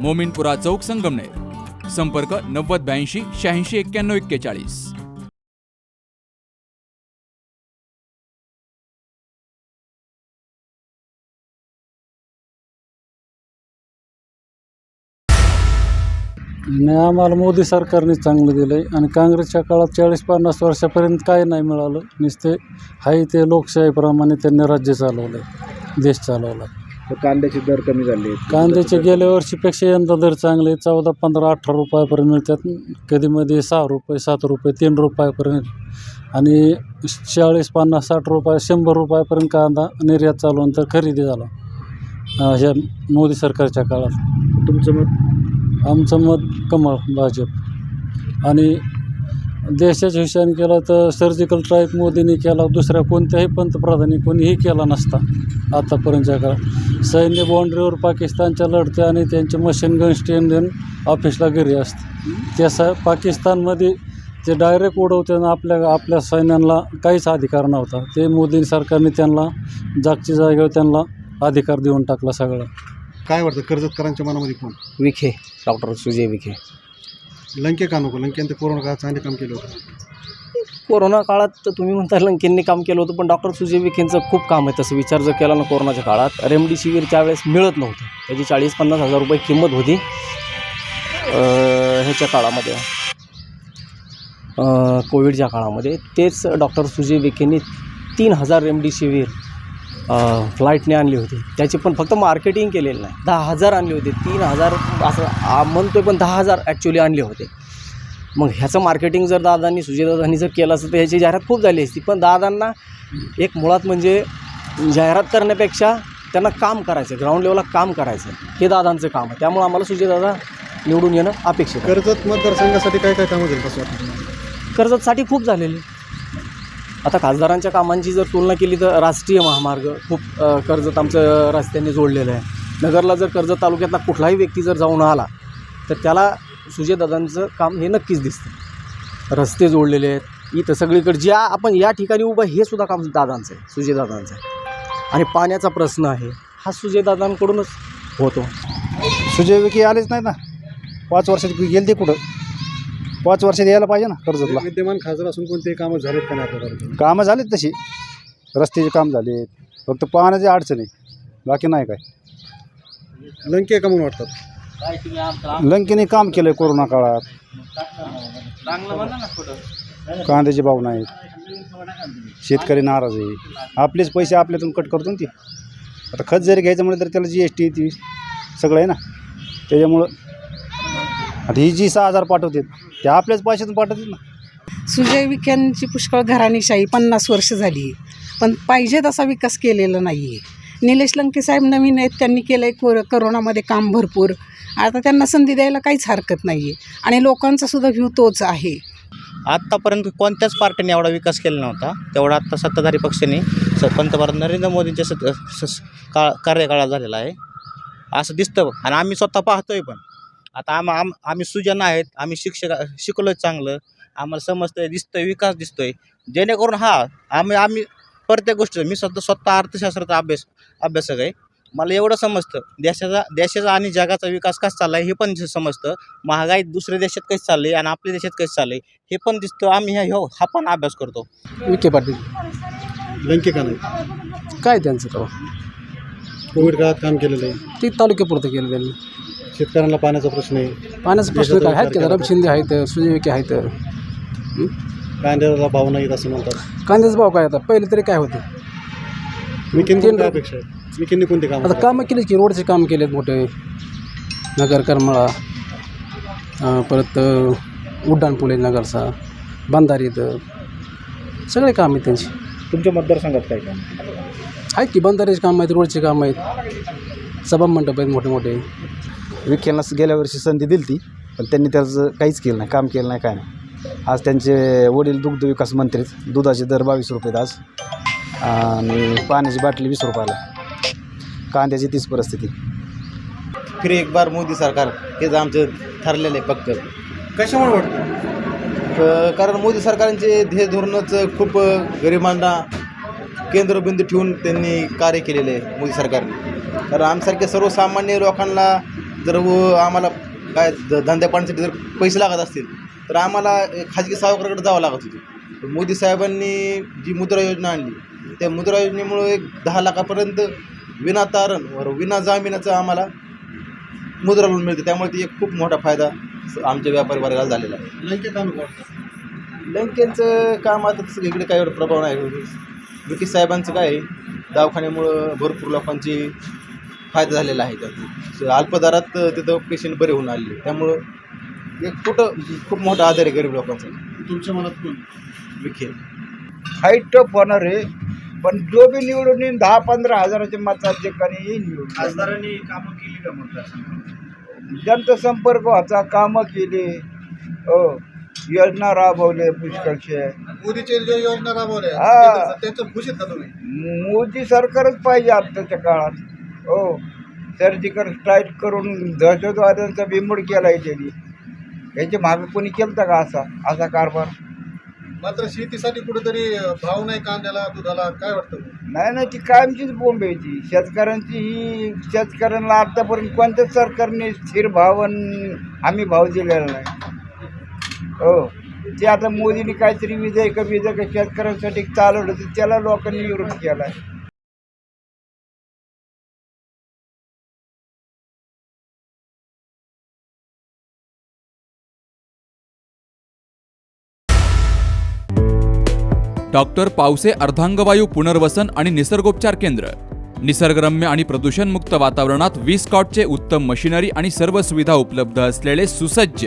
मोमिनपुरा चौक संगमनेर. संपर्क नव्वद ब्याऐंशी शहाऐंशी एक्क्याण्णव एक्केचाळीस. आणि आम्हाला मोदी सरकारने चांगलं दिलं आहे आणि काँग्रेसच्या काळात चाळीस पन्नास वर्षापर्यंत काय नाही मिळालं. नुसते हाय ते लोकशाहीप्रमाणे त्यांनी राज्य चालवलं आहे देश चालवला आहे तर कांद्याचे दर कमी झाले कांद्याचे गेल्या वर्षीपेक्षा यंदा दर चांगले चौदा पंधरा अठरा रुपयापर्यंत मिळतात. कधी मध्ये सहा रुपये सात रुपये तीन रुपयापर्यंत. आणि चाळीस पन्नास साठ रुपये शंभर रुपयापर्यंत कांदा निर्यात चालवून तर खरेदी झाला. ह्या मोदी सरकारच्या काळात. तुमचं मत? आमचं मत कमळ भाजप. आणि देशाच्या हिशोबाने केला तर सर्जिकल स्ट्राईक मोदींनी केला दुसऱ्या कोणत्याही पंतप्रधानी कोणीही केला नसता आतापर्यंतच्या काळात. सैन्य बाउंड्रीवर पाकिस्तानच्या लढत्या आणि त्यांचे मशीन गन स्टेन ऑफिसला घरी असते. त्यासा पाकिस्तानमध्ये ते डायरेक्ट उडवताना आपल्या आपल्या सैन्यांना काहीच अधिकार नव्हता. ते मोदी सरकारने त्यांना जागच्या जागेवर त्यांना अधिकार देऊन टाकला सगळा. काय वाटतं कर्जतकरांच्या मनामध्ये कोण? विखे डॉक्टर सुजय विखे. लंके का नको? लंकेनं कोरोना काळात चांगले काम केलं होतं. कोरोना काळात तर तुम्ही म्हणता लंकेंनी काम केलं होतं पण डॉक्टर सुजय विखेंचं खूप काम आहे. तसं विचार जर केला ना कोरोनाच्या काळात रेमडेसिवीर त्यावेळेस मिळत नव्हतं त्याची चाळीस पन्नास हजार रुपये किंमत होती ह्याच्या काळामध्ये. कोविडच्या काळामध्ये. तेच डॉक्टर सुजय विखेंनी तीन हजार रेमडेसिवीर फ्लाईटने आणली होती. त्याची पण फक्त मार्केटिंग केलेलं नाही. दहा हजार आणले होते. तीन हजार असं म्हणतोय पण दहा हजार ॲक्च्युली आणले होते. मग ह्याचं मार्केटिंग जर दादांनी सुजयदादांनी जर केलं असतं तर ह्याची जाहिरात खूप झाली असती. पण दादांना एक मुळात म्हणजे जाहिरात करण्यापेक्षा त्यांना काम करायचं ग्राउंड लेवलला काम करायचं हे दादांचं काम आहे. त्यामुळे आम्हाला सुजयदादा निवडून येणं अपेक्षित कर्जत मतदारसंघासाठी काय काय कामं झाली? कसं? कर्जतसाठी खूप झालेले. आता खासदारांच्या कामांची जर तुलना केली तर राष्ट्रीय महामार्ग खूप कर्जत आमचं रस्त्याने जोडलेलं आहे. नगरला जर कर्जत तालुक्यातला कुठलाही व्यक्ती जर जाऊन आला तर त्याला सुजयदादांचं काम हे नक्कीच दिसतं. रस्ते जोडलेले आहेत. इथं सगळीकडे ज्या आपण या ठिकाणी उभं हे सुद्धा काम दादांचं आहे सुजयदादांचं आहे. आणि पाण्याचा प्रश्न आहे हा सुजयदादांकडूनच होतो. सुजय विकी आलेच नाही ना. पाच वर्षात गेले ते कुठं? पाच वर्षात यायला पाहिजे ना कर्जतला. विद्यमान खासदार असून कोणतेही कामं झालेत का नाही आपल्याकडे कामं झालीत तशी. रस्त्याचे काम झाले फक्त पाण्याची अडचण आहे. बाकी नाही काय. लंके का म्हणून वाटतात? लंकेने काम केलं कोरोना काळात. कांद्याचे भाव नाहीत. शेतकरी नाराज आहे. आपलेच पैसे आपल्यातून कट करतो ना ती. आता खत जरी घ्यायचं म्हणलं तर त्याला जी एस टी ती सगळं आहे ना. त्याच्यामुळं आता ही जी सहा हजार पाठवतात ते आपल्याच पैशातून पाठवतात ना. सुजय विख्यांची पुष्कळ घराणीशाही पन्नास वर्ष झाली पण पाहिजे तसा विकास केलेला नाही आहे निलेश लंके साहेब नवीन आहेत त्यांनी केलं आहे कोर करोनामध्ये काम भरपूर. आता त्यांना संधी द्यायला काहीच हरकत नाही आहे आणि लोकांचा सुद्धा व्ह्यू तोच आहे. आत्तापर्यंत कोणत्याच पार्टीने एवढा विकास केला नव्हता. तेवढा आत्ता सत्ताधारी पक्षाने स पंतप्रधान नरेंद्र मोदींच्या सत स- स- का कार्यकाळात झालेला आहे. असं दिसतं आणि आम्ही स्वतः पाहतोय पण. आता आम आम आम्ही सुजन आहेत आम्ही शिक्षक शिकलोय चांगलं. आम्हाला समजतंय दिसतंय विकास दिसतोय. जेणेकरून हा आम्ही आम्ही प्रत्येक गोष्ट मी स्वतः स्वतः अर्थशास्त्राचा अभ्यास अभ्यासक आहे. मला एवढं समजतं देशाचा देशाचा आणि जगाचा विकास कसा चालला आहे हे पण समजतं. महागाई दुसऱ्या देशात कशी चालली आहे आणि आपल्या देशात कशी चालली आहे हे पण दिसतं. आम्ही ह्या ह्यो- हा पण अभ्यास करतो. विखे पाटील. लंके का नाही काय त्यांचं तो कोविड काळात काम केलेलं आहे. ते तालुक्यापुरतं केलं त्यांनी शेतकऱ्यांना पाण्याचा प्रश्न आहे. पाण्याचा प्रश्न काय आहेत का? रब शिंदे आहेत सुजय विखे आहेत कांद्याला भाव नाही असं म्हणतात. कांद्याचा भाव काय आता? पहिले तरी काय होते? तीन- काय अपेक्षा आहे? विकेंडने कोणते काम आता कामं केली की रोडचे काम केलेत मोठे. नगर करमळा अं, परत अं, उड्डाणपूल नगरचा बंधारी इथं. सगळे काम आहेत त्यांची. तुमच्या मतदारसंघात काय काम? आहेत की बंधाऱ्याचे काम आहेत रोडचे काम आहेत? सभा मंडप आहेत मोठे मोठे. विखेलना गेल्या वर्षी संधी दिली ती पण त्यांनी त्याचं काहीच केलं नाही काम केलं नाही काय नाही. आज त्यांचे वडील दुग्ध विकास मंत्री आहेत. दुधाचे दर बावीस रुपयेत आज. आणि पाण्याची बाटली वीस रुपयाला. कांद्याची तीच परिस्थिती. फिर एक बार मोदी सरकार हेच आमचं ठरलेलं आहे पक्क कशामुळे वाटतं? कारण मोदी सरकारांचे ध्येय धोरणच खूप गरिबांना केंद्रबिंदू ठेवून त्यांनी कार्य केलेले आहे मोदी सरकारने. कारण आमसारख्या सर्वसामान्य लोकांना जर व आम्हाला काय ध- धंद्या पाण्यासाठी जर पैसे लागत असतील तर आम्हाला खाजगी सावकाराकडे जावं लागत होते. मोदी साहेबांनी जी मुद्रा योजना आणली त्या मुद्रा योजनेमुळे एक दहा लाखापर्यंत विना तारण वर विना जामिनाचं आम्हाला मुद्रा लोन मिळते. त्यामुळे ती एक खूप मोठा फायदा आमच्या व्यापारी वर्गाला झालेला आहे. लंके का नको वाटतं लंकेंचं काम आता इकडे काही प्रभाव नाही. विकी साहेबांचं काय दवाखान्यामुळं भरपूर लोकांची फायदा झालेला आहे त्यात अल्प दरात तिथं पेशंट बरे होऊन आलेले त्यामुळं एक कुठं खूप मोठा आधार आहे गरीब लोकांचा. तुमच्या मनात कोण? विखे फाईट टफ होणार आहे पण जो बी निवडून येईन दहा पंधरा हजाराच्या मताधिकाने येईल निवडून. खासदारांनी कामं केली का म्हणतात जनसंपर्क होता कामं केली. हो. योजना राबवले पुष्कळशे. मोदीचे जे योजना राबवल्या हा. त्यांचं खुश आहेत का तुम्ही? मोदी सरकारच पाहिजे आत्ताच्या काळात. हो. सर्जिकल स्ट्राईक करून दहशतवाद्यांचा बिमोड केलाय त्यांनी. याच्या मागे कोणी केलं का असा असा कारभार? मात्र शेतीसाठी कुठेतरी भाव नाही कांद्याला दुधाला. काय वाटतं नाही नाही ती कायमचीच बोंब आहे ती. शेतकऱ्यांची ही शेतकऱ्यांना आतापर्यंत कोणत्याच सरकारने स्थिर भाव आणि हमी भाव दिलेला नाही. हो. ते आता मोदींनी काहीतरी विजय का विजय का शेतकऱ्यांसाठी चालवलं तर त्याला लोकांनी विरोध केला. आहे डॉक्टर पावसे अर्धांगवायू पुनर्वसन आणि निसर्गोपचार केंद्र. निसर्गरम्य आणि प्रदूषणमुक्त वातावरणात वीस कॉटचे उत्तम मशिनरी आणि सर्व सुविधा उपलब्ध असलेले सुसज्ज.